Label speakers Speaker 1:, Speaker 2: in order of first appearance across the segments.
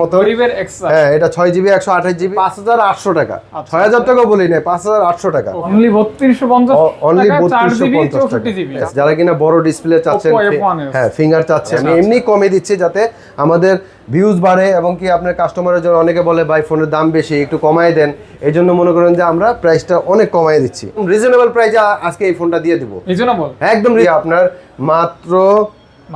Speaker 1: মতো। হ্যাঁ এটা ছয় জিবি একশো আঠাশ জিবি পাঁচ হাজার আটশো টাকা।
Speaker 2: আচ্ছা।
Speaker 1: ছয় হাজার টাকা বলি না পাঁচ হাজার আটশো টাকা।
Speaker 2: অনলি বত্রিশশো পঞ্চাশ
Speaker 1: অনলি বত্রিশশো পঞ্চাশ টাকা। যারা কিনা বড় ডিসপ্লে চাচ্ছেন হ্যাঁ ফিঙ্গার চাচ্ছেন। আমি
Speaker 2: আচ্ছা,
Speaker 1: এমনি কমে দিচ্ছি যাতে আমাদের ভিউজ বাড়ে এবং কি আপনার কাস্টমারের জন্য অনেকে বলে ভাই ফোনের দাম বেশি একটু কমায় দেন। এই জন্য মনে করেন যে আমরা প্রাইসটা অনেক কমায় দিচ্ছি। রিজনেবল প্রাইসে আজকে এই ফোনটা দিয়ে দিব। একদম আপনার মাত্র?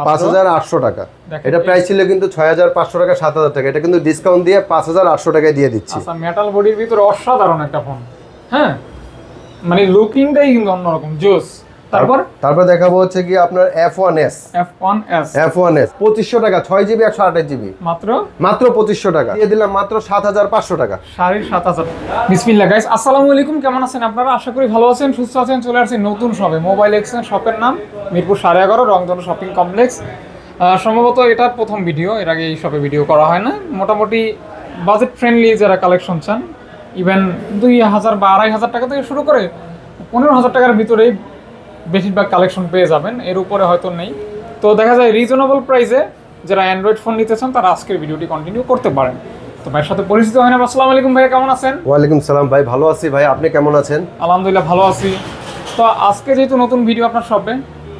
Speaker 1: পাঁচ হাজার আটশো টাকা। এটা প্রাইস ছিল কিন্তু ছয় হাজার পাঁচশো টাকা সাত হাজার টাকা। এটা কিন্তু ডিসকাউন্ট দিয়ে পাঁচ হাজার আটশো টাকায় দিয়ে দিচ্ছি।
Speaker 2: আচ্ছা মেটাল বডির ভিতরে অসাধারণ একটা ফোন হ্যাঁ? মানে লুকিংটাই কিন্তু অন্যরকম জোস তারপর?
Speaker 1: তারপর দেখাবো হচ্ছে কি আপনার F one S
Speaker 2: F one S
Speaker 1: F one S পঁচিশশো টাকা ছয় জিবি একশো আঠাশ জিবি
Speaker 2: মাত্র?
Speaker 1: মাত্র পঁচিশশো টাকা। দিয়ে দিলাম মাত্র সাত হাজার পাঁচশো টাকা।
Speaker 2: সাড়ে সাত হাজার। বিসমিল্লা গাইস আসসালামু আলাইকুম কেমন আছেন আপনারা? আশা করি ভালো আছেন সুস্থ আছেন চলে আসছেন নতুন শপে মোবাইল এক্সচেঞ্জ শপের নাম মিরপুর সাড়ে এগারো রংধনু শপিং কমপ্লেক্স সম্ভবত এটা প্রথম ভিডিও এর আগে এই শপে ভিডিও করা হয় না। মোটামুটি বাজেট ফ্রেন্ডলি যারা কালেকশন চান ইভেন দুই হাজার বা আড়াই হাজার টাকা থেকে শুরু করে পনেরো হাজার টাকার ভিতরেই বেশিরভাগ কালেকশন পেয়ে যাবেন এর উপরে হয়তো নেই। তো দেখা যায় রিজনেবল প্রাইসে যারা অ্যান্ড্রয়েড ফোন নিতে চান তারা আজকের ভিডিওটি কন্টিনিউ করতে পারেন। তো ভাইয়ের সাথে পরিচিত হয় না আসসালামু আলাইকুম ভাইয়া কেমন আছেন?
Speaker 1: ওয়ালাইকুম সালাম ভাই ভালো আছি ভাই আপনি কেমন আছেন?
Speaker 2: আলহামদুলিল্লাহ ভালো আছি। তো আজকে যেহেতু নতুন ভিডিও আপনার শপে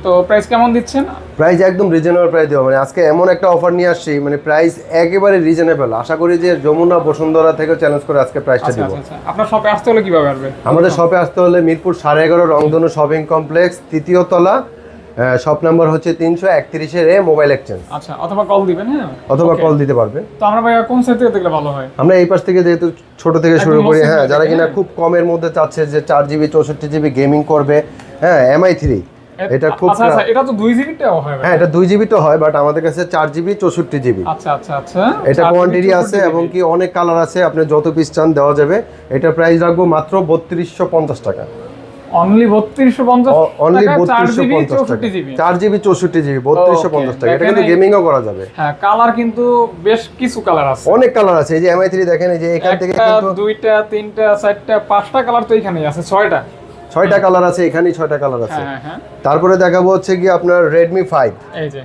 Speaker 2: তো প্রাইস কেমন দিচ্ছেন?
Speaker 1: প্রাইস একদম রিজনেবল প্রাইস দেবো মানে আজকে এমন একটা অফার নিয়ে আসছি মানে প্রাইস একেবারে রিজনেবল আশা করি যে যমুনা বসুন্ধরা থেকে চ্যালেঞ্জ করে আজকে প্রাইসটা
Speaker 2: আচ্ছা
Speaker 1: দিব।
Speaker 2: আচ্ছা আচ্ছা। আপনার শপে আসতে হলে কীভাবে আসবে?
Speaker 1: আমাদের শপে আসতে হলে মিরপুর সাড়ে এগারো রংধনু শপিং কমপ্লেক্স তৃতীয় তলা শপ নাম্বার হচ্ছে তিনশো একত্রিশের এ মোবাইল এক্সচেঞ্জ
Speaker 2: আচ্ছা অথবা কল দিবেন হ্যাঁ?
Speaker 1: অথবা কল দিতে পারবেন।
Speaker 2: তো আমরা ভাইয়া কোন সাইড থেকে দেখলে ভালো হয়?
Speaker 1: আমরা এই পাশ থেকে যেহেতু ছোট থেকে শুরু করি হ্যাঁ যারা কিনা খুব কমের মধ্যে চাচ্ছে যে চার জিবি চৌষট্টি জিবি গেমিং করবে হ্যাঁ এমআই থ্রি এটা খুব
Speaker 2: আচ্ছা আচ্ছা এটা তো দুই জিবিটাও হয়
Speaker 1: হ্যাঁ এটা দুই জিবি তো হয় বাট আমাদের কাছে চার জিবি চৌষট্টি জিবি।
Speaker 2: আচ্ছা আচ্ছা আচ্ছা।
Speaker 1: এটা কোয়ান্টিটি আছে এবং কি অনেক কালার আছে আপনি যত পিস চান দেওয়া যাবে। এটা প্রাইস রাখব মাত্র বত্রিশশো পঞ্চাশ টাকা।
Speaker 2: Only
Speaker 1: only
Speaker 2: GB GB.
Speaker 1: GB GB এটা কিন্তু গেমিংও করা যাবে।
Speaker 2: হ্যাঁ কালার কিন্তু বেশ কিছু কালার আছে।
Speaker 1: অনেক কালার আছে। এই যে এমআই থ্রি দেখেন এই যে এখান থেকে কিন্তু
Speaker 2: দুইটা তিনটা চারটা পাঁচটা কালার তো এখানেই আছে ছয়টা।
Speaker 1: ছয়টা কালার আছে এখানেই ছয়টা কালার আছে।
Speaker 2: হ্যাঁ হ্যাঁ হ্যাঁ।
Speaker 1: তারপরে দেখাবো হচ্ছে কি আপনার রেডমি ফাইভ
Speaker 2: এই যে।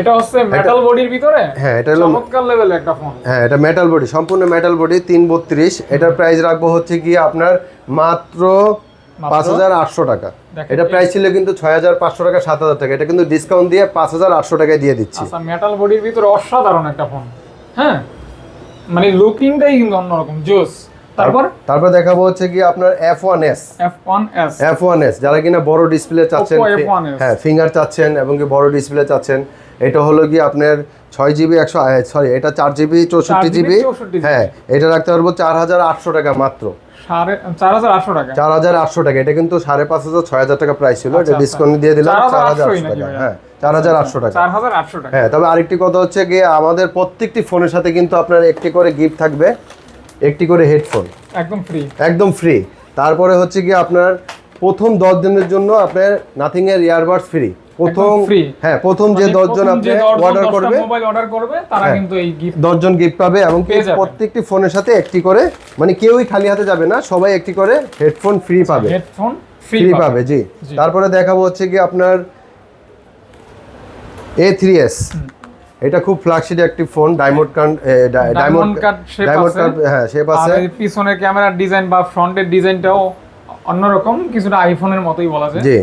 Speaker 2: এটা হচ্ছে মেটাল বডির ভিতরে?
Speaker 1: হ্যাঁ এটা হলো
Speaker 2: চমৎকার লেভেলের একটা ফোন
Speaker 1: হ্যাঁ এটা মেটাল বডি সম্পূর্ণ মেটাল বডি তিন বত্রিশ। এটার প্রাইস রাখব হচ্ছে কি আপনার মাত্র পাঁচ হাজার আটশো টাকা। এটা প্রাইস ছিল কিন্তু ছয় হাজার পাঁচশো টাকা সাত হাজার টাকা। এটা কিন্তু ডিসকাউন্ট দিয়ে পাঁচ হাজার আটশো টাকায় দিয়ে দিচ্ছি।
Speaker 2: আচ্ছা মেটাল বডির ভিতরে অসাধারণ একটা ফোন হ্যাঁ? মানে লুকিংটাই কিন্তু অন্যরকম জোস তারপর?
Speaker 1: তারপর দেখাবো হচ্ছে কি আপনার F one S
Speaker 2: F one S
Speaker 1: F one S যারা কিনা বড় ডিসপ্লে চাচ্ছেন হ্যাঁ ফিঙ্গার চাচ্ছেন এবং কি বড় ডিসপ্লে চাচ্ছেন এটা হলো কি আপনার ছয় জিবি একশো সরি এটা চার জিবি চৌষট্টি জিবি
Speaker 2: 64 GB
Speaker 1: হ্যাঁ এটা রাখতে পারব চার হাজার আটশো টাকা মাত্র।
Speaker 2: চার হাজার আটশো টাকা।
Speaker 1: চার হাজার আটশো টাকা এটা কিন্তু সাড়ে পাঁচ হাজার ছয় হাজার টাকা প্রাইস ছিল এটা
Speaker 2: আচ্ছা,
Speaker 1: ডিসকাউন্ট দিয়ে দিলাম চার
Speaker 2: 4,800
Speaker 1: হাজার আটশো টাকা হ্যাঁ চার হাজার আটশো টাকা।
Speaker 2: চার হাজার আটশো টাকা।
Speaker 1: হ্যাঁ তবে আরেকটি কথা হচ্ছে গিয়ে আমাদের প্রত্যেকটি ফোনের সাথে কিন্তু আপনার একটি করে গিফট থাকবে। একটি করে হেডফোন।
Speaker 2: একদম ফ্রি
Speaker 1: একদম ফ্রি তারপরে হচ্ছে কি আপনার প্রথম দশ দিনের জন্য আপনার নাথিং এর ইয়ারবাডস ফ্রি প্রথম হ্যাঁ প্রথম যে দশজন আপনি অর্ডার করবে
Speaker 2: মোবাইল অর্ডার করবে তারা
Speaker 1: হ্যাঁ।
Speaker 2: কিন্তু এই গিফট
Speaker 1: দশজন গিফট পাবে এবং। প্রত্যেকটি ফোনের সাথে একটি করে মানে কেউই খালি হাতে যাবে না সবাই একটি করে হেডফোন ফ্রি পাবে।
Speaker 2: হেডফোন ফ্রি
Speaker 1: পাবে। জি। তারপরে দেখাবো হচ্ছে কি আপনার এ থ্রি এস এটা খুব ফ্ল্যাগশিপ একটি phone diamond card diamond
Speaker 2: shape
Speaker 1: diamond. Card হ্যাঁ শেপ আছে।
Speaker 2: এই পিছনের ক্যামেরার ডিজাইন বা ফ্রন্টের ডিজাইনটাও অন্যরকম কিছুটা আইফোনের মতোই বলা যায়।
Speaker 1: জি।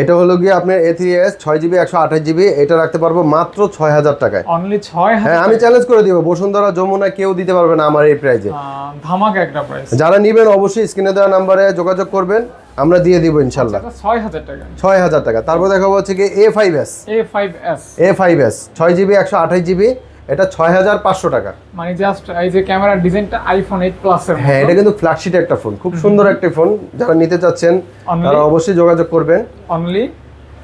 Speaker 1: এটা হলো গিয়ে আপনার এ থ্রি এস ছয় জিবি একশো আঠাশ জিবি এটা রাখতে পারব মাত্র ছয় হাজার টাকায়।
Speaker 2: অনলি ছয়
Speaker 1: হ্যাঁ আমি চ্যালেঞ্জ করে দিব বসুন্ধরা যমুনা কেউ দিতে পারবে না আমার এই প্রাইজে
Speaker 2: ধামাকা একটা প্রাইস
Speaker 1: যারা নিবেন অবশ্যই স্ক্রিনে দেওয়া নাম্বারে যোগাযোগ করবেন। আমরা দিয়ে দিব ইনশাল্লাহ
Speaker 2: ছয় হাজার টাকা।
Speaker 1: ছয় হাজার টাকা। তারপর দেখাবো হচ্ছে কি A five S
Speaker 2: A five S
Speaker 1: A five S ছয় জিবি একশো আঠাশ জিবি এটা ছয় হাজার পাঁচশো টাকা।
Speaker 2: মানে জাস্ট এই যে ক্যামেরার ডিজাইনটা আইফোন এইট প্লাস এর
Speaker 1: হ্যাঁ এটা কিন্তু ফ্ল্যাগশিপ একটা ফোন খুব সুন্দর একটা ফোন যারা নিতে চাচ্ছেন তারা অবশ্যই যোগাযোগ করবেন।
Speaker 2: অনলি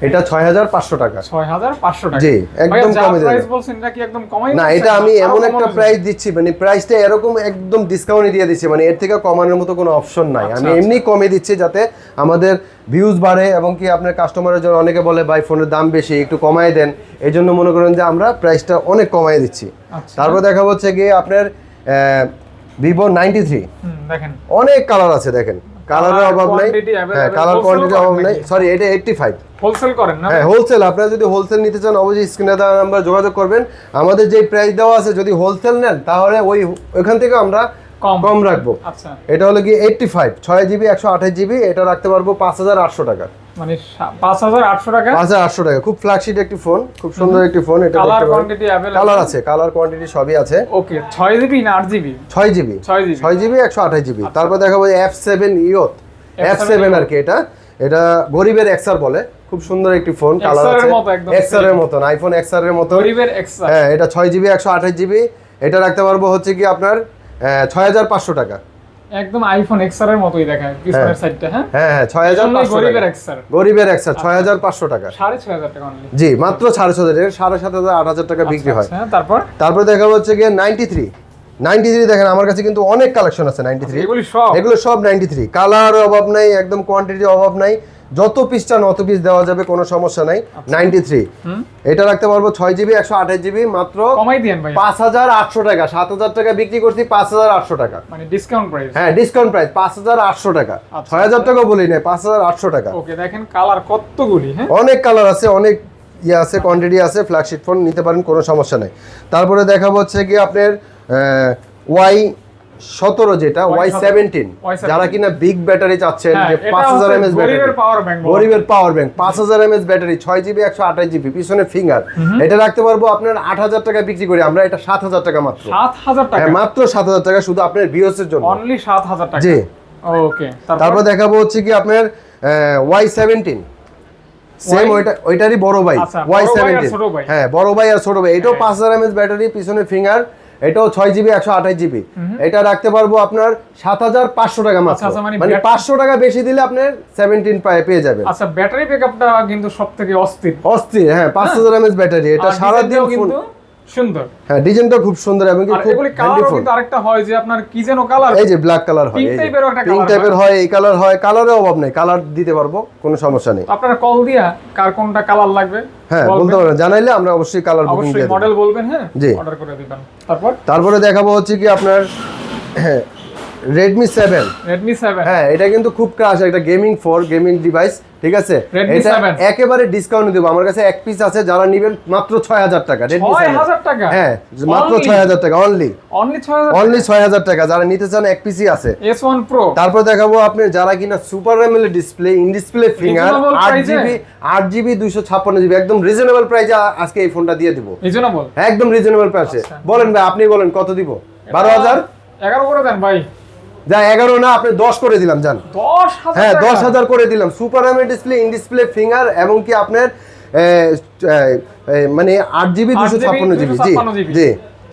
Speaker 1: এটা ছয় হাজার পাঁচশো টাকা।
Speaker 2: ছয় হাজার পাঁচশো টাকা।
Speaker 1: জি, একদম কমে যাবে।
Speaker 2: প্রাইস বলছেন এটা কি একদম কমাই
Speaker 1: না এটা আমি এমন একটা? প্রাইস দিচ্ছি মানে প্রাইসটা এরকম একদম ডিসকাউন্টে দিয়ে দিচ্ছি মানে এর থেকে কমানোর মতো কোনো অপশন নাই। আমি
Speaker 2: আচ্ছা,
Speaker 1: এমনি কমে দিচ্ছি যাতে আমাদের ভিউজ বাড়ে এবং কি আপনার কাস্টমারের জন্য অনেকে বলে ভাই ফোনের দাম বেশি একটু কমায় দেন। এই জন্য মনে করেন যে আমরা প্রাইসটা অনেক কমায় দিচ্ছি।
Speaker 2: আচ্ছা।
Speaker 1: তারপর দেখা হচ্ছে গিয়ে আপনার ভিভো নাইনটি থ্রি
Speaker 2: দেখেন।
Speaker 1: অনেক কালার আছে দেখেন। কালারের অভাব নাই। হ্যাঁ কালার কোয়ান্টিটি অভাব নাই। সরি এটা এইটটি ফাইভ
Speaker 2: হোলসেল করেন না?
Speaker 1: হ্যাঁ হোলসেল আপনারা যদি হোলসেল নিতে চান অবশ্যই স্ক্রিনে দেওয়া নাম্বার যোগাযোগ করবেন। আমাদের যে প্রাইস দেওয়া আছে যদি হোলসেল নেন তাহলে ওই ওইখান থেকে আমরা
Speaker 2: কম।
Speaker 1: কম রাখব।
Speaker 2: আচ্ছা।
Speaker 1: এটা হলো কি এইটটি ফাইভ ছয় জিবি একশো আঠাশ জিবি এটা রাখতে পারব পাঁচ হাজার আটশো টাকা।
Speaker 2: মানে টাকা।
Speaker 1: খুব একটি ফোন খুব সুন্দর একটি ফোন এটা
Speaker 2: কালার কোয়ান্টিটি অ্যাভেলেবল
Speaker 1: কালার আছে কালার কোয়ান্টিটি সবই আছে।
Speaker 2: ওকে জিবি না আট জিবি
Speaker 1: তারপর দেখাবো ইয়ত আর কি এটা? এটা গরিবের এক্সার বলে। খুব সুন্দর একটি ফোন কালার আছে। এক্সার এর মতন আইফোন এক্সার এর মতো
Speaker 2: গরিবের এক্সট্রা
Speaker 1: হ্যাঁ এটা ছয় জিবি একশো আঠাশ জিবি এটা রাখতে পারব হচ্ছে কি আপনার ছয় হাজার পাঁচশো টাকা।
Speaker 2: একদম আইফোন এক্সআর এর মতোই দেখায় পিছনের সাইডটা হ্যাঁ?
Speaker 1: হ্যাঁ হ্যাঁ ছয় হাজার
Speaker 2: এজন্যই
Speaker 1: পাঁচশো
Speaker 2: গরিবের
Speaker 1: টাকা।
Speaker 2: এক্সআর
Speaker 1: গরিবের এক্সআর 6500 টাকা।
Speaker 2: সাড়ে ছয় হাজার টাকা অনলি
Speaker 1: জি মাত্র সাড়ে ছ হাজার সাড়ে সাত হাজার আট হাজার টাকা বিক্রি হয়।
Speaker 2: তারপর তারপর?
Speaker 1: তারপরে দেখা হচ্ছে গিয়ে নাইনটি থ্রি নাইনটি থ্রি দেখেন আমার কাছে কিন্তু অনেক কালেকশন আছে নাইনটি থ্রি
Speaker 2: সব?
Speaker 1: এগুলো সব নাইনটি থ্রি কালার অভাব নাই একদম কোয়ান্টিটির অভাব নাই। যত পিস চান অত পিস দেওয়া যাবে কোনো সমস্যা নাই। নাইনটি থ্রি
Speaker 2: হুম।
Speaker 1: এটা রাখতে পারব ছয় জিবি একশো আঠাশ জিবি মাত্র
Speaker 2: কমাই দিয়েন ভাই
Speaker 1: পাঁচ হাজার আটশো টাকা। সাত হাজার টাকা বিক্রি করছি পাঁচ হাজার আটশো টাকা।
Speaker 2: মানে ডিসকাউন্ট প্রাইস
Speaker 1: হ্যাঁ ডিসকাউন্ট প্রাইস পাঁচ হাজার আটশো টাকা।
Speaker 2: আচ্ছা।
Speaker 1: ছয় হাজার টাকা বলি নাই পাঁচ হাজার আটশো টাকা।
Speaker 2: ওকে দেখেন কালার কতগুলি হ্যাঁ?
Speaker 1: অনেক কালার আছে অনেক ইয়ে আছে কোয়ান্টিটি আছে ফ্ল্যাগশিপ ফোন নিতে পারেন কোনো সমস্যা নেই। তারপরে দেখাবো হচ্ছে কি আপনার ওয়াই সতেরো যেটা ওয়াই সেভেন্টিন
Speaker 2: Y17
Speaker 1: যারা কিনা বিগ ব্যাটারি চাচ্ছেন
Speaker 2: হ্যাঁ,
Speaker 1: যে পাঁচ হাজার এমএস ব্যাটারি
Speaker 2: গরিবের
Speaker 1: পাওয়ার ব্যাংক পাঁচ হাজার এমএস ব্যাটারি ছয় জিবি একশো আঠাশ জিবি পিছনে ফিঙ্গার এটা রাখতে পারব আপনার আট হাজার টাকা বিক্রি করি আমরা এটা সাত হাজার টাকা মাত্র।
Speaker 2: সাত হাজার টাকা?
Speaker 1: হ্যাঁ মাত্র সাত হাজার টাকা শুধু আপনার ভিওস এর জন্য।
Speaker 2: অনলি সাত হাজার টাকা?
Speaker 1: জি।
Speaker 2: ওকে
Speaker 1: তারপর? দেখাবো হচ্ছে কি আপনার ওয়াই সেভেন্টিন সেম ওইটা ওইটারই বড় ভাই।
Speaker 2: আচ্ছা,
Speaker 1: ওয়াই
Speaker 2: বড়
Speaker 1: সেভেন্টিন। হ্যাঁ বড় ভাই আর ছোট ভাই। এটাও
Speaker 2: হ্যাঁ।
Speaker 1: পাঁচ হাজার এমএস ব্যাটারি পিছনে ফিঙ্গার এটাও ছয় জিবি একশো আঠাশ জিবি এটা রাখতে পারব আপনার সাত হাজার পাঁচশো টাকা মাত্র।
Speaker 2: আচ্ছা, মানে
Speaker 1: মানে পাঁচশো টাকা বেশি দিলে আপনার সেভেন্টিন পেয়ে যাবে
Speaker 2: আচ্ছা ব্যাটারি ব্যাকআপটা কিন্তু সব থেকে অস্থির।
Speaker 1: অস্থির হ্যাঁ পাঁচ হাজার এমএস ব্যাটারি এটা সারাদিন
Speaker 2: সুন্দর।
Speaker 1: হ্যাঁ ডিজাইনটা খুব সুন্দর এবং খুব
Speaker 2: এগুলি কালারও কিন্তু আরেকটা হয় যে আপনার কি যেন কালার
Speaker 1: এই যে ব্ল্যাক কালার হয় এই
Speaker 2: type-এরও একটা
Speaker 1: পিঙ্ক টাইপের হয়। এই কালার হয় কালারে অভাব নেই কালার দিতে পারব কোনো সমস্যা নেই।
Speaker 2: আপনারা কল দিয়া কার কোনটা কালার লাগবে
Speaker 1: হ্যাঁ। বলতে পারেন জানাইলে আমরা অবশ্যই কালার বুকিং
Speaker 2: অবশ্যই
Speaker 1: দিয়ে
Speaker 2: মডেল বলবেন হ্যাঁ?
Speaker 1: জি।
Speaker 2: অর্ডার করে দিবেন। তারপর?
Speaker 1: তারপরে দেখাবো হচ্ছে কি আপনার রেডমি সেভেন
Speaker 2: রেডমি সেভেন
Speaker 1: হ্যাঁ এটা কিন্তু খুব ক্রাশ একটা গেমিং ফোর গেমিং ডিভাইস ঠিক আছে? এটা একেবারে ডিসকাউন্ট দেবো। আমার কাছে এক পিস আছে যারা নেবেন মাত্র ছয় হাজার টাকা রেডমি
Speaker 2: ছয়
Speaker 1: সেভেন
Speaker 2: হাজার টাকা?
Speaker 1: হ্যাঁ মাত্র ছয় হাজার টাকা অনলি
Speaker 2: অনলি ছয় হাজার
Speaker 1: অনলি ছয় হাজার টাকা যারা নিতে চান এক পিসই আছে।
Speaker 2: এস ওয়ান প্রো
Speaker 1: তারপর দেখাবো আপনি যারা কিনা super AMOLED display in display finger
Speaker 2: Reasonable
Speaker 1: আট
Speaker 2: price এ?
Speaker 1: জিবি আট জিবি দুইশো ছাপ্পান্ন জিবি একদম রিজনেবল প্রাইসে আজকে এই ফোনটা দিয়ে দিব।
Speaker 2: রিজনেবল
Speaker 1: একদম রিজনেবল প্রাইসে
Speaker 2: আচ্ছা।
Speaker 1: বলেন ভাই আপনি বলেন কত দিব? বারো হাজার?
Speaker 2: এগারো করে দেন ভাই।
Speaker 1: যা এগারো না আপনি দশ করে দিলাম
Speaker 2: হাজার
Speaker 1: হ্যাঁ দশ হাজার করে দিলাম। Super AMOLED display in display finger এবং কি আপনার মানে আট জিবি দুশো ছাপ্পান্ন জিবি জি জি।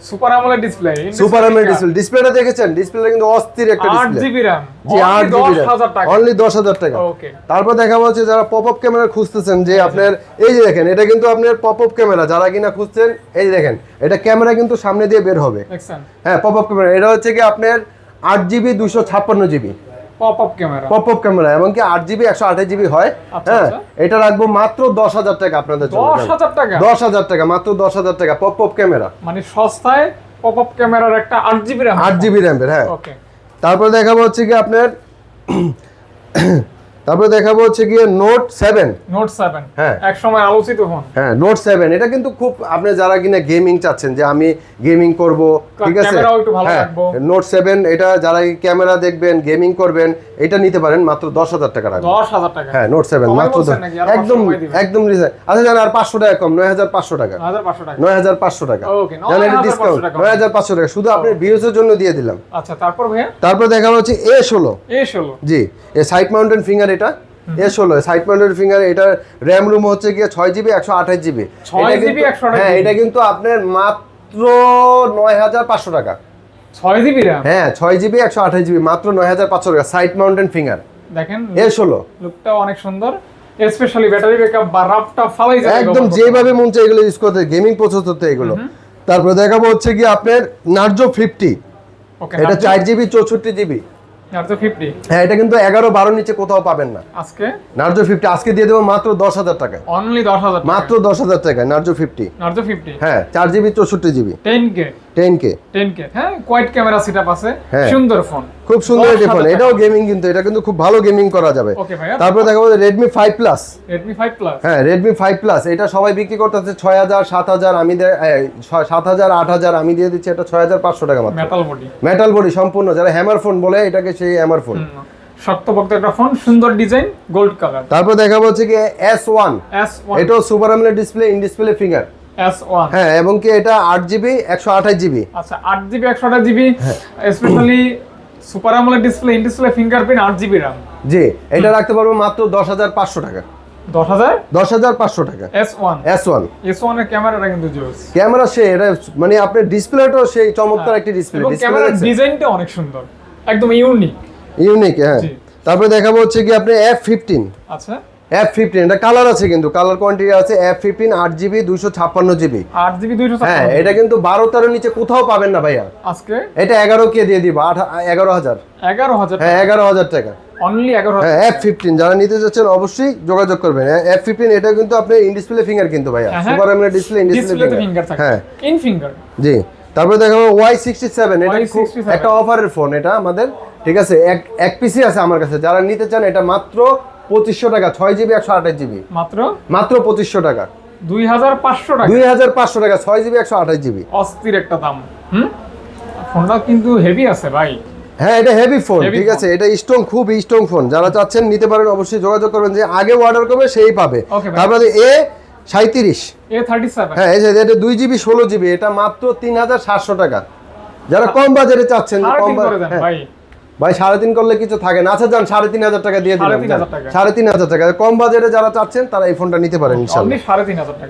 Speaker 2: সুপার আমলের ডিসপ্লে
Speaker 1: সুপার এমএল ডিসপ্লে ডিসপ্লেটা দেখেছেন? ডিসপ্লেটা কিন্তু অস্থির একটা ডিসপ্লে
Speaker 2: জিবি
Speaker 1: জি আট জিবি
Speaker 2: হাজার
Speaker 1: অনলি দশ হাজার টাকা।
Speaker 2: ওকে
Speaker 1: তারপর দেখা হচ্ছে যারা পপ আপ ক্যামেরা খুঁজতেছেন যে আপনার এই যে দেখেন এটা কিন্তু আপনার পপ আপ ক্যামেরা যারা কিনা খুঁজছেন এই দেখেন এটা ক্যামেরা কিন্তু সামনে দিয়ে বের হবে। হ্যাঁ পপ আপ ক্যামেরা এটা হচ্ছে কি আপনার আট জিবি দুশো ছাপ্পান্ন GB.
Speaker 2: Pop up camera
Speaker 1: pop up camera এবং কি আট জিবি একশো আঠাশ জিবি হয়
Speaker 2: আচ্ছা,
Speaker 1: হ্যাঁ।
Speaker 2: আচ্ছা।
Speaker 1: এটা রাখব মাত্র দশ হাজার টাকা আপনাদের জন্য।
Speaker 2: দশ হাজার টাকা?
Speaker 1: দশ হাজার টাকা মাত্র দশ হাজার টাকা পপ আপ ক্যামেরা
Speaker 2: মানে সস্তায় পপ আপ ক্যামেরার একটা আট জিবি র্যাম
Speaker 1: আট জিবি র্যামের হ্যাঁ। তারপরে দেখাবো হচ্ছে কি আপনার তারপর দেখাবো হচ্ছে গিয়ে নোট সেভেন
Speaker 2: নোট সেভেন
Speaker 1: হ্যাঁ।
Speaker 2: এক সময় আলোচিত ফোন।
Speaker 1: হ্যাঁ নোট সেভেন এটা কিন্তু খুব আপনি যারা কিনা গেমিং চাচ্ছেন যে আমি গেমিং করব ঠিক আছে? হ্যাঁ নোট সেভেন এটা যারা ক্যামেরা দেখবেন গেমিং করবেন এটা নিতে পারেন মাত্র দশ হাজার টাকা রাখবেন
Speaker 2: দশ হাজার টাকা।
Speaker 1: হ্যাঁ নোট সেভেন মাত্র একদম
Speaker 2: 500 কমাই দিবেন?
Speaker 1: একদম আচ্ছা জান আর পাঁচশো টাকা কম নয় হাজার পাঁচশো টাকা। নয় হাজার পাঁচশো টাকা। জানেন এটা ডিসকাউন্ট নয় হাজার পাঁচশো টাকা। শুধু আপনি ভিউজের জন্য দিয়ে দিলাম।
Speaker 2: আচ্ছা তারপর ভাইয়া?
Speaker 1: তারপর দেখা হচ্ছে এ ষোলো।
Speaker 2: এ ষোলো।
Speaker 1: জি এ সাইড মাউন্টেন ফিঙ্গার এটা? এ ষোলো সাইড ফিঙ্গার এটার র্যাম রুম হচ্ছে গিয়ে ছয় জিবি একশো আঠাশ জিবি হ্যাঁ এটা কিন্তু আপনার মাত্র নয় হাজার পাঁচশো টাকা।
Speaker 2: ছয় জিবি র্যাম
Speaker 1: হ্যাঁ ছয় জিবি একশো আঠাশ জিবি মাত্র নয় হাজার পাঁচশো টাকা সাইড মাউন্টেন ফিঙ্গার
Speaker 2: দেখেন
Speaker 1: এ ষোলো।
Speaker 2: লুকটাও অনেক সুন্দর। স্পেশালি ব্যাটারি ব্যাকআপ বা রাফটা ফালাই যাবে
Speaker 1: একদম যেভাবে মন চাই এগুলো ইউজ করতে গেমিং এগুলো। তারপরে দেখাবো হচ্ছে কি আপনার নার্জো ফিফটি এটা চার জিবি চৌষট্টি জিবি
Speaker 2: নার্জো
Speaker 1: হ্যাঁ এটা কিন্তু এগারো বারো নিচে কোথাও পাবেন না।
Speaker 2: আজকে?
Speaker 1: নার্জো ফিফটি আজকে দিয়ে দেবো মাত্র দশ হাজার টাকায়
Speaker 2: অনলি
Speaker 1: মাত্র দশ হাজার টাকায় নার্জো ফিফটি
Speaker 2: নার্জো ফিফটি
Speaker 1: হ্যাঁ চার জিবি চৌষট্টি GB
Speaker 2: ten K
Speaker 1: ten K.
Speaker 2: Ten K হ্যাঁ কোয়াইট ক্যামেরা সেটআপ আছে।
Speaker 1: হ্যাঁ।
Speaker 2: সুন্দর ফোন
Speaker 1: খুব সুন্দর
Speaker 2: দশ
Speaker 1: ফোন এটাও গেমিং কিন্তু এটা কিন্তু খুব ভালো গেমিং করা যাবে।
Speaker 2: ওকে ভাইয়া।
Speaker 1: তারপরে দেখাবো Redmi five plus
Speaker 2: Redmi five plus
Speaker 1: হ্যাঁ রেডমি ফাইভ প্লাস এটা সবাই বিক্রি করতেছে ছয় হাজার সাত হাজার আমি দে- এই, ছয়- সাত হাজার আট হাজার আমি দিয়ে দিচ্ছি এটা ছয় হাজার পাঁচশো টাকা মাত্র।
Speaker 2: মেটাল বডি
Speaker 1: মেটাল বডি সম্পূর্ণ যারা হ্যামার ফোন বলে এটাকে সেই হ্যামার ফোন
Speaker 2: শক্তপোক্ত একটা ফোন সুন্দর ডিজাইন গোল্ড কালার
Speaker 1: তারপর দেখাবো হচ্ছে কি এস ওয়ান
Speaker 2: এস ওয়ান
Speaker 1: এটাও super AMOLED display in display finger
Speaker 2: S one
Speaker 1: হ্যাঁ এবং কি এটা আট জিবি একশো আঠাশ জিবি?
Speaker 2: আচ্ছা আট জিবি একশো আঠাশ জিবি
Speaker 1: হ্যাঁ।
Speaker 2: Specially super AMOLED display in display fingerprint আট জিবি র্যাম
Speaker 1: জি এটা রাখতে পারব মাত্র দশ হাজার পাঁচশো টাকা।
Speaker 2: দশ হাজার?
Speaker 1: দশ হাজার পাঁচশো টাকা।
Speaker 2: S one
Speaker 1: S one
Speaker 2: S ওয়ানের ক্যামেরাটা কিন্তু জোস।
Speaker 1: ক্যামেরা সে এটা মানে আপনার ডিসপ্লেটাও সেই চমৎকার একটি ডিসপ্লে
Speaker 2: ক্যামেরার ডিজাইনটা অনেক সুন্দর। একদম ইউনিক
Speaker 1: ইউনিক হ্যাঁ। তারপরে দেখাবো হচ্ছে কি আপনি এফ ফিফটিন
Speaker 2: আচ্ছা।
Speaker 1: এফ ফিফটিন এটা কালার আছে কিন্তু কালার কোয়ান্টিটি আছে এফ ফিফটিন আট জিবি দুইশো ছাপ্পান্ন জিবি
Speaker 2: আট জিবি দুইশো
Speaker 1: হ্যাঁ এটা কিন্তু বারো তেরো নিচে কোথাও পাবেন না ভাইয়া।
Speaker 2: আজকে?
Speaker 1: এটা এগারো কে দিয়ে দিব? আট এগারো হাজার।
Speaker 2: এগারো হাজার
Speaker 1: হ্যাঁ এগারো হাজার টাকা।
Speaker 2: অনলি এগারো
Speaker 1: হ্যাঁ এফ ফিফটিন যারা নিতে যাচ্ছেন অবশ্যই যোগাযোগ করবেন। এফ ফিফটিন এটা কিন্তু আপনি ইন ডিসপ্লে ফিঙ্গার কিন্তু ভাইয়া।
Speaker 2: হ্যাঁ,
Speaker 1: super display in display
Speaker 2: finger
Speaker 1: হ্যাঁ।
Speaker 2: ইন ফিঙ্গার
Speaker 1: জি। তারপরে দেখাবো ওয়াই সিক্সটি সেভেন এটা একটা অফারের ফোন এটা আমাদের। ঠিক আছে এক এক পিসি আছে আমার কাছে। যারা নিতে চান এটা মাত্র পঁচিশশো টাকা ছয় জিবি একশো আঠাশ জিবি।
Speaker 2: মাত্র?
Speaker 1: মাত্র পঁচিশশো টাকা।
Speaker 2: দুই হাজার পাঁচশো টাকা?
Speaker 1: দুই হাজার পাঁচশো টাকা ছয় জিবি একশো আঠাশ জিবি।
Speaker 2: অস্থির একটা দাম। হুম? ফোনটা কিন্তু হেভি আছে ভাই।
Speaker 1: হ্যাঁ এটা হেভি ফোন ঠিক আছে? এটা স্ট্রং খুব স্ট্রং ফোন যারা চাচ্ছেন নিতে পারেন অবশ্যই যোগাযোগ করবেন যে আগে অর্ডার করবে সেই পাবে। তারপরে এ সাঁত্রিশ
Speaker 2: এ থার্টি সেভেন
Speaker 1: হ্যাঁ এটা দুই জিবি ষোলো জিবি এটা মাত্র তিন হাজার সাতশো টাকা। যারা কম বাজারে চাচ্ছেন কম হ্যাঁ,
Speaker 2: ভাই
Speaker 1: সাড়ে তিন করলে কিছু থাকে না। আচ্ছা যান সাড়ে তিন হাজার টাকা দিয়ে দিলাম। সাড়ে তিন হাজার টাকা। কম বাজারে যারা চাচ্ছেন তারা এই ফোনটা নিতে পারেন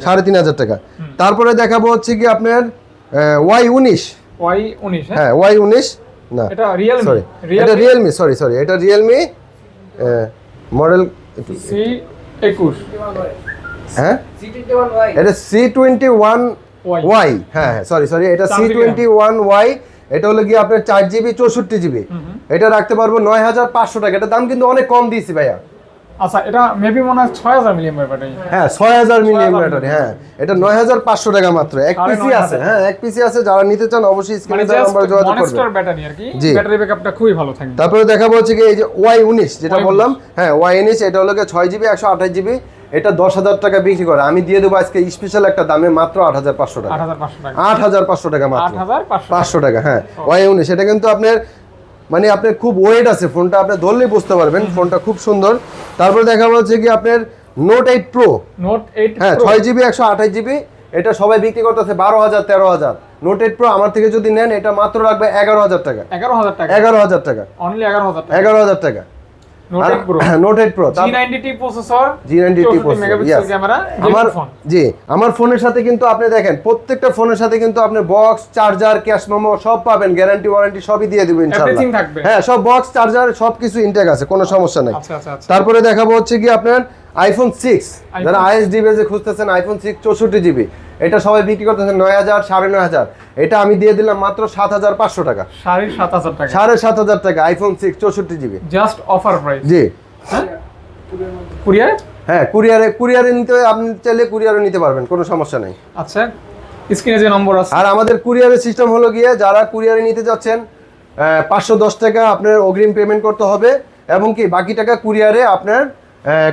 Speaker 2: সাড়ে তিন হাজার টাকা।
Speaker 1: তারপরে দেখাবো হচ্ছে কি আপনার ওয়াই উনিশ।
Speaker 2: ওয়াই উনিশ হ্যাঁ?
Speaker 1: হ্যাঁ ওয়াই উনিশ না।
Speaker 2: এটা রিয়েলমি
Speaker 1: সরি এটা রিয়েলমি সরি সরি এটা রিয়েলমি মডেল
Speaker 2: সি একুশ।
Speaker 1: হ্যাঁ? এটা সি টোয়েন্টি ওয়ান ওয়াই হ্যাঁ সরি সরি এটা সি টোয়েন্টি ওয়ান ওয়াই এটা হলো গিয়ে আপনার চার জিবি চৌষট্টি জিবি এটা রাখতে পারব নয় হাজার পাঁচশো টাকা। এটা দাম কিন্তু অনেক কম দিয়েছি ভাইয়া।
Speaker 2: আচ্ছা এটা মেবি মনে হয় ছয় হাজার মিলিয়ন ব্যাপারটাই
Speaker 1: হ্যাঁ ছয় হাজার মিলিয়ন ব্যাটারি হ্যাঁ। এটা নয় হাজার পাঁচশো টাকা মাত্র। এক পিসি আছে হ্যাঁ এক পিসি আছে। যারা নিতে চান অবশ্যই
Speaker 2: মানে
Speaker 1: স্ক্রিনে
Speaker 2: জাস্ট
Speaker 1: নাম্বারে যোগাযোগ করবেন।
Speaker 2: ব্যাটারি আর কি। ব্যাটারি ব্যাকআপটা খুবই ভালো থাকবে
Speaker 1: তারপরে দেখাবো হচ্ছে কি এই যে ওয়াই উনিশ যেটা বললাম। হ্যাঁ ওয়াই উনিশ এটা হলো ছয় জিবি একশো আঠাশ জিবি এটা দশ হাজার টাকা বিক্রি করে। আমি দিয়ে দেবো আজকে স্পেশাল একটা দামে মাত্র আট হাজার পাঁচশো টাকা।
Speaker 2: আট হাজার পাঁচশো টাকা।
Speaker 1: মাত্র।
Speaker 2: পাঁচশো
Speaker 1: পাঁচশো টাকা হ্যাঁ। ওয়াই উনিশ এটা কিন্তু আপনার মানে আপনার খুব ওয়েট আছে ফোনটা আপনি ধরলেই বুঝতে পারবেন ফোনটা খুব সুন্দর। তারপরে দেখা হচ্ছে কি আপনার Note eight Pro
Speaker 2: Note eight
Speaker 1: হ্যাঁ ছয় জিবি একশো আঠাশ জিবি এটা সবাই বিক্রি করতেছে বারো হাজার তেরো হাজার। নোট এইট প্রো আমার থেকে যদি নেন এটা মাত্র রাখবে এগারো হাজার টাকা।
Speaker 2: এগারো হাজার টাকা।
Speaker 1: এগারো হাজার টাকা।
Speaker 2: অনলি এগারো হাজার টাকা।
Speaker 1: এগারো হাজার টাকা।
Speaker 2: নোট প্রো প্রসেসর ক্যামেরা
Speaker 1: আমার জি আমার ফোনের সাথে কিন্তু আপনি দেখেন প্রত্যেকটা ফোনের সাথে কিন্তু আপনি বক্স চার্জার ক্যাশ মেমো সব পাবেন গ্যারান্টি ওয়ারেন্টি সবই দিয়ে দিব ইনশাআল্লাহ। হ্যাঁ সব বক্স চার্জার সব কিছু ইনটেক আছে কোনো সমস্যা নাই।
Speaker 2: আচ্ছা আচ্ছা আচ্ছা।
Speaker 1: তারপরে দেখাবো হচ্ছে কি আপনার আইফোন সিক্স যারা আইএস ডিভাইসে খুঁজতেছেন আইফোন সিক্স চৌষট্টি জিবি এটা সবাই বিক্রি করতেছেন নয় হাজার সাড়ে নয় হাজার। এটা আমি দিয়ে দিলাম মাত্র সাত হাজার পাঁচশো টাকা।
Speaker 2: সাড়ে সাত হাজার টাকা।
Speaker 1: সাড়ে সাত হাজার টাকা আইফোন সিক্স চৌষট্টি জিবি
Speaker 2: জাস্ট অফার প্রাইস
Speaker 1: জি।
Speaker 2: কুরিয়ার?
Speaker 1: হ্যাঁ কুরিয়ারে কুরিয়ারে নিতে আপনি চাইলে কুরিয়ারে নিতে পারবেন কোনো সমস্যা নেই।
Speaker 2: আচ্ছা স্ক্রিনে যে নম্বর আছে।
Speaker 1: আর আমাদের কুরিয়ারের সিস্টেম হলো গিয়ে যারা কুরিয়ারে নিতে যাচ্ছেন পাঁচশো দশ টাকা আপনার অগ্রিম পেমেন্ট করতে হবে এবং কি বাকি টাকা কুরিয়ারে আপনার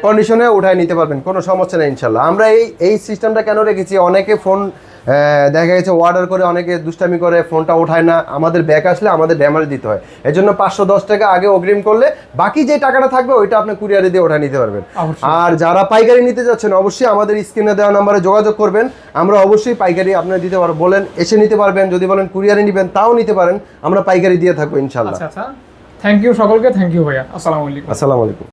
Speaker 1: কন্ডিশনে উঠায় নিতে পারবেন কোনো সমস্যা নেই ইনশাল্লাহ। আমরা এই এই সিস্টেমটা কেন রেখেছি? অনেকে ফোন দেখা গেছে অর্ডার করে অনেকে দুষ্টামি করে ফোনটা ওঠায় না। আমাদের ব্যাক আসলে আমাদের ড্যামেজ দিতে হয়। এই জন্য পাঁচশো দশ টাকা আগে অগ্রিম করলে বাকি যে টাকাটা থাকবে ওইটা আপনি কুরিয়ারে দিয়ে ওঠায় নিতে পারবেন। আর যারা পাইকারি নিতে যাচ্ছেন অবশ্যই আমাদের স্ক্রিনে দেওয়া নাম্বারে যোগাযোগ করবেন। আমরা অবশ্যই পাইকারি আপনার দিতে পারব। বলেন এসে নিতে পারবেন। যদি বলেন কুরিয়ারে নেবেন তাও নিতে পারেন। আমরা পাইকারি দিয়ে থাকব ইনশাল্লাহ।
Speaker 2: আচ্ছা আচ্ছা। থ্যাংক ইউ সকলকে। থ্যাংক ইউ ভাইয়া। আসসালামু আলাইকুম।
Speaker 1: আসসালামু আলাইকুম।